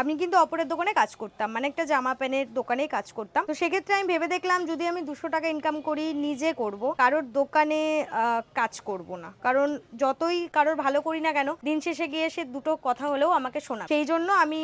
আমি কিন্তু অপরের দোকানে কাজ করতাম মানে একটা জামা প্যান্টের দোকানেই কাজ করতাম। তো সেক্ষেত্রে আমি ভেবে দেখলাম, যদি আমি দুশো টাকা ইনকাম করি, নিজে করব। কারোর দোকানে কাজ করব না। কারণ যতই কারোর ভালো করি না কেন, দিন শেষে গিয়ে সে দুটো কথা হলেও আমাকে শোনা। সেই জন্য আমি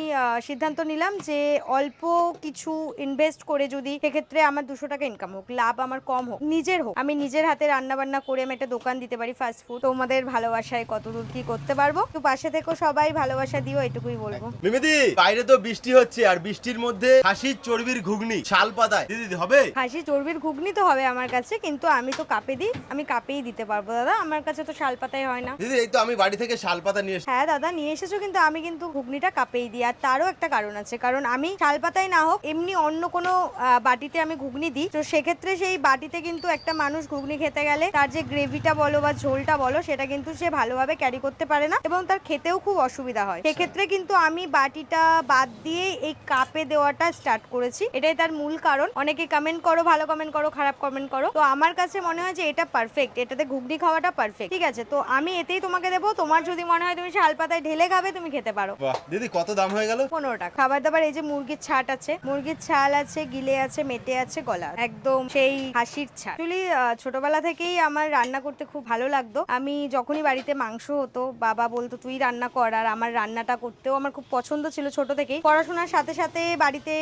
সিদ্ধান্ত নিলাম যে অল্প কিছু ইনভেস্ট করে যদি সেক্ষেত্রে আমার দুশো টাকা ইনকাম হোক, লাভ আমার কম হোক, নিজের হোক। আমি নিজের হাতে রান্না বান্না করে আমি একটা দোকান দিতে পারি ফাস্ট ফুড তোমাদের ভালোবাসায় কতদূর কি করতে পারব? তো পাশে থেকে সবাই, ভালোবাসা দিও, এটুকুই বলব। মিমিদি! বাইরে তো বৃষ্টি হচ্ছে আর বৃষ্টির মধ্যে হাসির চর্বির ঘুগনি শাল পাতায় দিদি হবে? হাসি চর্বির ঘুগনি তো হবে আমার কাছে কিন্তু আমি তো কাপে দিই আমি কাপেই দিতে পারব দাদা। আমার কাছে তো শাল পাতায় হয় না। দিদি এই তো আমি বাড়ি থেকে শাল পাতা নিয়ে এসেছি হ্যাঁ দাদা নিয়ে এসেছ কিন্তু আমি কিন্তু ঘুগনিটা কাপেই দিই আর তারও একটা কারণ আছে। কারণ আমি শাল পাতায় না হোক এমনি অন্য কোনো আহ, বাটিতে আমি ঘুগনি দিই। তো সেক্ষেত্রে সেই বাটিতে কিন্তু একটা মানুষ ঘুগনি খেতে গেলে তার যে গ্রেভিটা বলো বা ঝোলটা বলো সেটা কিন্তু সে ভালোভাবে ক্যারি করতে পারে না এবং তার খেতেও খুব অসুবিধা হয়। সেক্ষেত্রে কিন্তু আমি বাটিটা বাদ দিয়ে এই কাপে দেওয়াটা স্টার্ট করেছি। এটাই তার মূল কারণ। অনেকে কমেন্ট করো ভালো কমেন্ট করো খারাপ কমেন্ট করো। তো আমার কাছে মনে হয় যে এটা পারফেক্ট এটাতে ঘুগনি খাওয়াটা পারফেক্ট ঠিক আছে? তো আমি এতেই তোমাকে দেবো। তোমার যদি মনে হয় তুমি শাল পাতায় ঢেলে খাবে তুমি খেতে পারো। দিদি কত দাম হয়ে গেল? পনেরো টাকা খাবার দাবার এই যে মুরগির ছাট আছে। মুরগির ছাল আছে গিলে আছে মেটে আছে গলা একদম সেই হাসির ছাট। অ্যাকচুয়ালি ছোটবেলা থেকেই আমার রান্না করতে খুব ভালো লাগতো। আমি যখনই বাড়িতে মাংস হতো বাবা বলতো তুই রান্না কর। আর আমার রান্নাটা করতেও আমার খুব পছন্দ ছিল ছোট থেকেই। পড়াশোনার সাথে সাথে বাড়িতে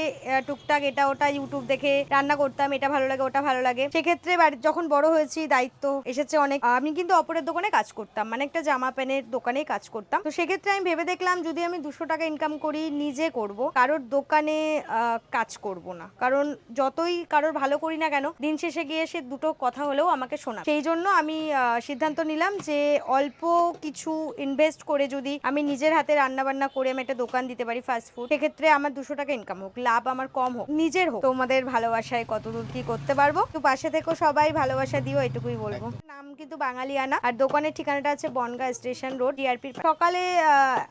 টুকটাক এটা ওটা ইউটিউব দেখে রান্না করতাম, এটা ভালো লাগে, ওটা ভালো লাগে। সেক্ষেত্রে বাড়ি, যখন বড় হয়েছি, দায়িত্ব এসেছে অনেক। আমি কিন্তু অপরের দোকানে কাজ করতাম মানে একটা জামা প্যান্টের দোকানেই কাজ করতাম। তো সেক্ষেত্রে আমি ভেবে দেখলাম, যদি আমি দুশো টাকা ইনকাম করি, নিজে করব। কারোর দোকানে কাজ করব না। কারণ যতই কারোর ভালো করি না কেন, দিন শেষে গিয়ে সে দুটো কথা হলেও আমাকে শোনা সেই জন্য আমি সিদ্ধান্ত নিলাম যে অল্প কিছু ইনভেস্ট করে যদি আমি নিজের হাতে রান্না বান্না করে আমি একটা দোকান দিতে পারি ফাস্ট ফুড সেক্ষেত্রে আমার দুশো টাকা ইনকাম হোক, লাভ আমার কম হোক, নিজের হোক। তোমাদের ভালোবাসায় কতদূর কি করতে পারব? তো পাশে থেকে সবাই, ভালোবাসা দিও, এটুকুই বলব। নাম কিন্তু বাঙালিয়ানা। আর দোকানের ঠিকানাটা আছে বনগা স্টেশন রোড ডিআরপি সকালে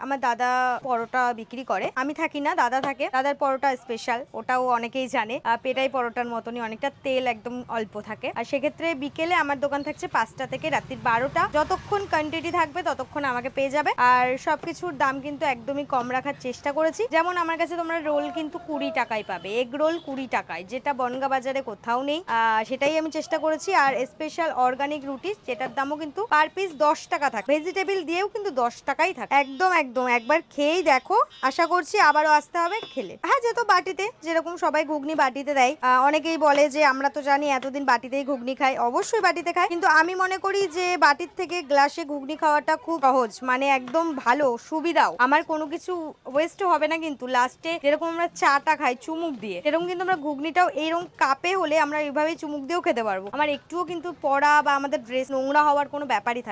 আমার দাদা পরোটা বিক্রি করে। আমি থাকি না, দাদা থাকে। দাদার পরোটা স্পেশাল ওটাও অনেকেই জানে। পেটাই পরোটার মতনই অনেকটা তেল একদম অল্প থাকে। আর সেক্ষেত্রে বিকেলে আমার দোকান থাকছে পাঁচটা থেকে রাত্রির বারোটা। যতক্ষণ কোয়ান্টিটি থাকবে, ততক্ষণ আমাকে পেয়ে যাবে। আর সবকিছুর দাম কিন্তু একদমই কম রাখার চেষ্টা করেছি। যেমন আমার কাছে তোমরা রোল কিন্তু কুড়ি টাকায় পাবে। এগ রোল কুড়ি টাকায়, যেটা বনগা বাজারে কোথাও নেই। সেটাই আমি চেষ্টা করেছি। আর স্পেশাল অর্গানিক রুটি যেটার দামও কিন্তু পার পিস দশ টাকা থাকে। ভেজিটেবল দিয়েও কিন্তু দশ টাকাই থাকে। একদম একদম, একবার খেয়েই দেখো। আশা করছি আবারও আসতে হবে খেলে। হ্যাঁ যেহেতু বাটিতে, যেরকম সবাই ঘুগনি বাটিতে দেয় অনেকেই বলে যে আমরা তো জানি এতদিন বাটিতেই ঘুগনি খাই, অবশ্যই বাটিতে খাই। কিন্তু আমি মনে করি যে বাটির থেকে গ্লাসে ঘুগনি খাওয়াটা খুব সহজ মানে একদম ভালো, সুবিধাও। আমার কোনো কিছু ওয়েস্টও হবে না কিন্তু লাস্টে যেরকম আমরা চাটা খাই চুমুক দিয়ে, সেরকম কিন্তু আমরা ঘুগনিটাও এইরকম কাপে হলে আমরা এইভাবেই চুমুক দিয়েও খেতে পারব। আমার একটুও কিন্তু পড়া বা আমাদের ড্রেস নোংরা হওয়ার কোনো ব্যাপারই থাকে